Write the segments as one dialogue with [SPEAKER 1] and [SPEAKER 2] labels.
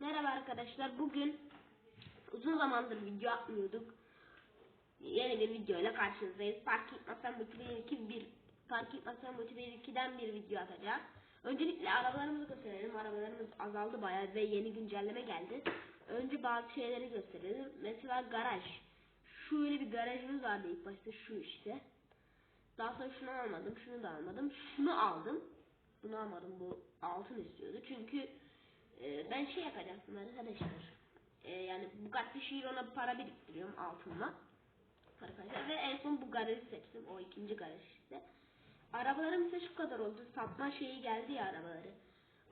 [SPEAKER 1] Merhaba arkadaşlar. Bugün uzun zamandır video atmıyorduk. Yeni bir video ile karşınızdayız. Parking Masa Multiplayer 2 bir Parking Masa Multiplayer 2'den bir video atacağız. Öncelikle arabalarımızı gösterelim. Arabalarımız azaldı bayağı ve yeni güncelleme geldi. Önce bazı şeyleri gösterelim. Mesela garaj. Şöyle bir garajımız vardı ilk başta şu işte. Daha sonra şunu almadım, şunu da almadım. Şunu aldım. Bunu almadım. Bu altın istiyordu. Çünkü şey yapacaktım arkadaşlar. E, yani Bugatti Chiron'a para biriktiriyorum altınla. Arkadaşlar ve en son bu garajı seçtim. O ikinci garaj işte. Arabalarım ise şu kadar oldu. Satma şeyi geldi ya arabaları.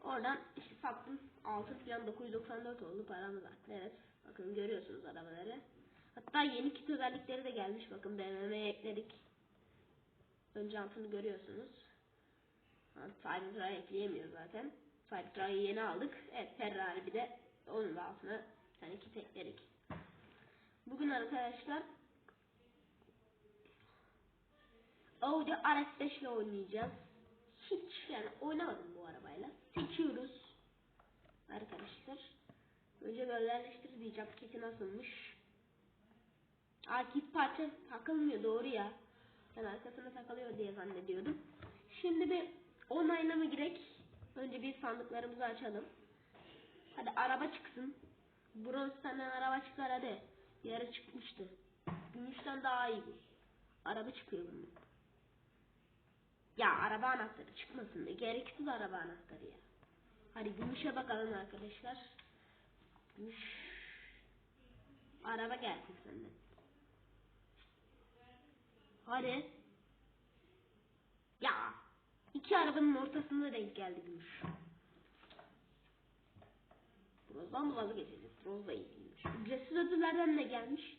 [SPEAKER 1] Oradan işte sattım. Altın falan 994 oldu paramız arttı. Evet. Bakın görüyorsunuz arabaları. Hatta yeni kit özellikleri de gelmiş. Bakın BMW'ye ekledik. Önce altını görüyorsunuz. Cybertruck'a ekleyemiyor zaten. Cybertruck'ı yeni aldık. Evet Ferrari bir de onun da altına bir tane kit ekledik. Bugün arkadaşlar Audi RS5 ile oynayacağız. Hiç yani oynamadım bu arabayla. Seçiyoruz. Arkadaşlar. Önce özelleştir diyeceğim. Kiti nasılmış. Aa kit parça takılmıyor doğru ya. Ben arkasına takılıyor diye zannediyordum. Şimdi bir online'a mı girek? Önce bir sandıklarımızı açalım. Hadi araba çıksın. Bronz senden araba çıkar hadi. Yarı çıkmıştı. Gümüşten daha iyi. Araba çıkıyor bunun. Ya araba anahtarı çıkmasın gereksiz araba anahtarı ya. Hadi gümüşe bakalım arkadaşlar. Gümüş. Araba gelsin senden. Hadi. Ya. İki arabanın ortasında denk geldi gümüş. Rozdan mı vazgeçeceğiz? Roz da iyi değilmiş. Ücretsiz ödüllerden de gelmiş.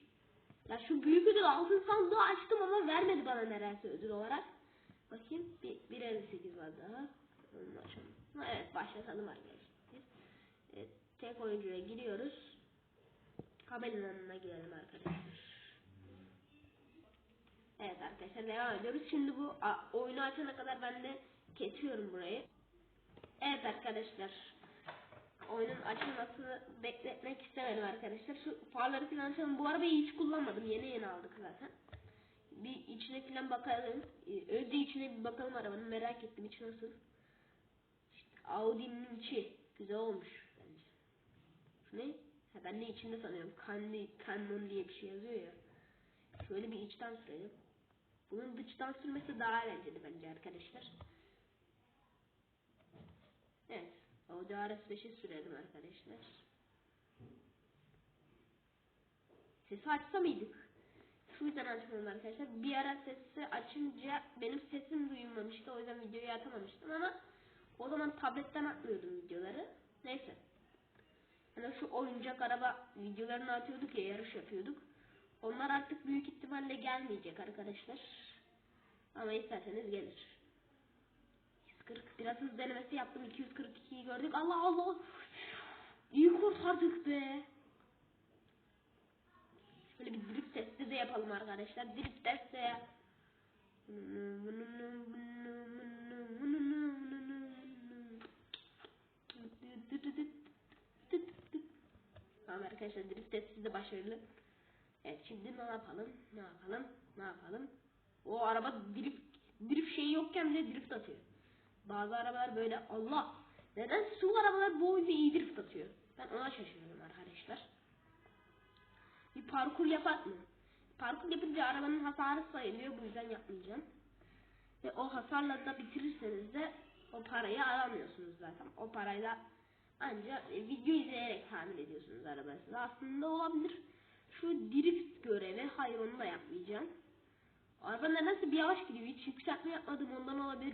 [SPEAKER 1] Ya şu büyük ödül altın sandığı açtım ama vermedi bana neredeyse ödül olarak. Bakayım. Bir, bir 58 var daha. Onu açalım. Evet başlatalım arkadaşlar. Evet, tek oyuncuya giriyoruz. Kabelin önüne girelim arkadaşlar. Evet arkadaşlar devam ediyoruz. Şimdi bu oyunu açana kadar ben de kesiyorum burayı. Evet arkadaşlar. Oyunun açılmasını bekletmek istemedim arkadaşlar. Şu farları falan açalım. Bu arabayı hiç kullanmadım. Yeni yeni aldık zaten. Bir içine falan bakalım. Ee, Önce içine bir bakalım arabanın. Merak ettim içi nasıl. İşte Audi'nin içi. Güzel olmuş bence. Şu ne? Ha, ben de içinde sanıyorum. Candy, Canon diye bir şey yazıyor ya. Şöyle bir içten sürelim. Bunun dıştan sürmesi daha eğlenceli bence arkadaşlar. Audi RS5'i sürelim arkadaşlar. Sesi açsa mıydık? Şu yüzden açmıyorum arkadaşlar. Bir ara sesi açınca benim sesim duyulmamıştı. O yüzden videoyu atamamıştım ama o zaman tabletten atmıyordum videoları. Neyse. Hani şu oyuncak araba videolarını atıyorduk ya yarış yapıyorduk. Onlar artık büyük ihtimalle gelmeyecek arkadaşlar. Ama isterseniz gelir. 140 biraz hız denemesi yaptım. 242'yi gördük. Allah Allah. İyi kurtardık be. Şöyle bir drift testi de yapalım arkadaşlar. Drift testi. Tamam arkadaşlar drift testi de başarılı. Evet şimdi ne yapalım? Ne yapalım? Ne yapalım? O araba drift drift şeyi yokken bile drift atıyor. Bazı arabalar böyle Allah. Neden su arabalar bu oyunda iyi drift? Ben ona şaşırıyorum arkadaşlar. Bir parkur yapak mı? Parkur yapınca arabanın hasarı sayılıyor. Bu yüzden yapmayacağım. Ve o hasarla da bitirirseniz de o parayı alamıyorsunuz zaten. O parayla ancak video izleyerek tamir ediyorsunuz arabanızı. Aslında olabilir. Şu drift görevi hayır onu da yapmayacağım. Araba nedense bir yavaş gidiyor. Hiç yükseltme yapmadım ondan olabilir.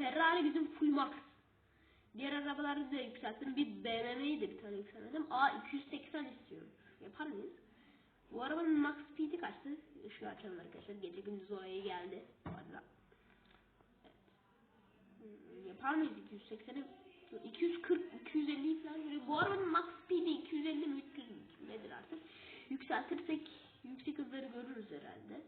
[SPEAKER 1] Ferrari bizim full max. Diğer arabaları da yükselttim. Bir BMW'yi de bir tane yükseltmedim. A 280 istiyorum. Yapar mıyız? Bu arabanın max speed'i kaçtı? Işığı açalım arkadaşlar. Gece gündüz oraya geldi. Arada. Evet. Yapar mıyız 280'i? 240, 250 falan görüyor. Bu arabanın max speed'i 250 mi 300 mü? Nedir artık? Yükseltirsek yüksek hızları görürüz herhalde.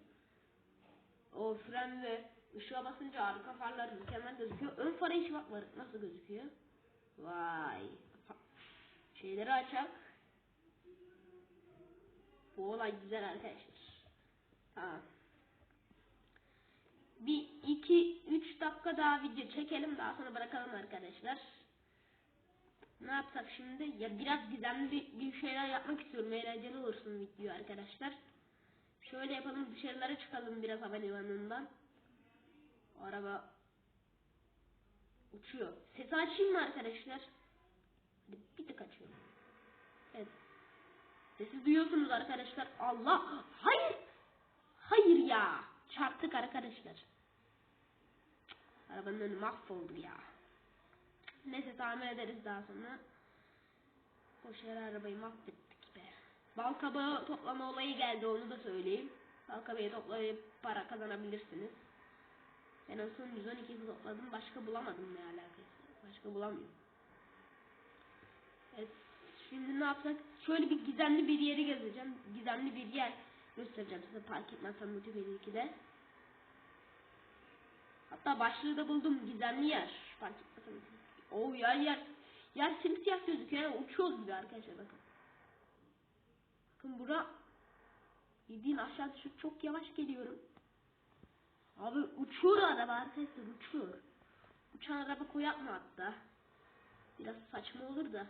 [SPEAKER 1] O fren ve ışığa basınca arka farlar mükemmel gözüküyor. Ön fara hiç bakmadık. Nasıl gözüküyor? Vay. Şey şeyleri açak. Bu olay güzel arkadaşlar. Tamam. Bir iki üç dakika daha video çekelim daha sonra bırakalım arkadaşlar. Ne yapsak şimdi? Ya biraz gizemli bir, bir şeyler yapmak istiyorum. Eğlenceli olursun video arkadaşlar. Şöyle yapalım dışarılara çıkalım biraz havalimanından. O araba uçuyor. Sesi açayım mı arkadaşlar? Hadi bir tık açıyorum. Evet. Sesi duyuyorsunuz arkadaşlar. Allah! Hayır! Hayır ya! Çarptık arkadaşlar. Arabanın önü mahvoldu ya. Neyse tamir ederiz daha sonra. Yere arabayı mahvettik be. Bal kabağı toplama olayı geldi onu da söyleyeyim. Bal kabağı toplayıp para kazanabilirsiniz. Ben en son 112 topladım. Başka bulamadım ne alakası. Başka bulamıyorum. Evet. Şimdi ne yapsak? Şöyle bir gizemli bir yeri gezeceğim. Gizemli bir yer göstereceğim size park etmezsem 2'de. Hatta başlığı da buldum. Gizemli yer. Park etmezsem Oh yer yer. Yer simsiyah gözüküyor. Yani uçuyoruz gibi arkadaşlar bakın. Bakın bura bildiğin aşağı düşüp çok yavaş geliyorum. Abi uçuyor araba arkadaşlar uçuyor. Uçan araba koyak mı hatta? Biraz saçma olur da.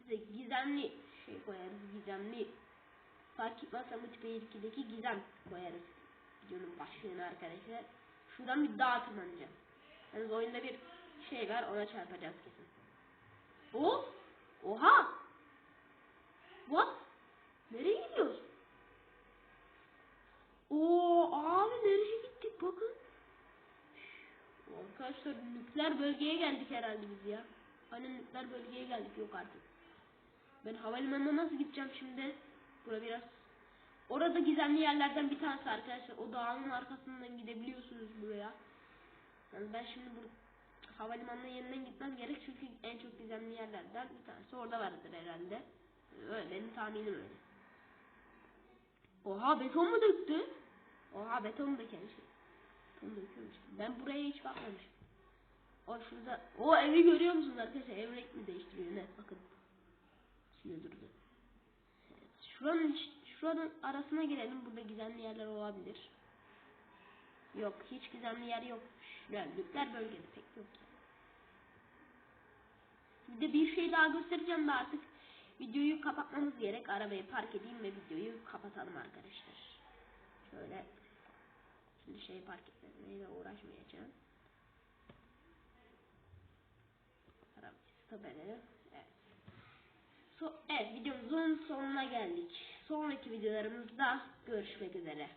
[SPEAKER 1] Bize gizemli şey koyarız gizemli. Fark etmezsem Multiplayer 2'deki gizem koyarız. Videonun başlığına arkadaşlar. Şuradan bir dağa tırmanacağım. Yani oyunda bir şey var ona çarpacağız kesin. O? Oha! What? Nereye gidiyoruz? Oo abi nereye gittik bakın. Arkadaşlar nükleer bölgeye geldik herhalde biz ya. Hani nükleer bölgeye geldik yok artık. Ben havalimanına nasıl gideceğim şimdi? Bura biraz Orada gizemli yerlerden bir tanesi arkadaşlar. O dağın arkasından gidebiliyorsunuz buraya. Yani ben şimdi bu havalimanına yeniden gitmem gerek çünkü en çok gizemli yerlerden bir tanesi orada vardır herhalde. Öyle benim tahminim öyle. Oha beton mu döktü? Oha beton döken şey? Ben buraya hiç bakmamışım. O şurada. O evi görüyor musunuz arkadaşlar? Ev renk değiştiriyor? Ne? Bakın. Şimdi durdu. Şuranın, şuranın arasına girelim. Burada gizemli yerler olabilir. Yok. Hiç gizemli yer yok. Yani nükleer bölgede pek yok. Bir de bir şey daha göstereceğim de artık videoyu kapatmamız gerek. Arabayı park edeyim ve videoyu kapatalım arkadaşlar. Şöyle şimdi şey park etmeyle uğraşmayacağım. Edelim. Evet. So, evet videomuzun sonuna geldik. Sonraki videolarımızda görüşmek üzere.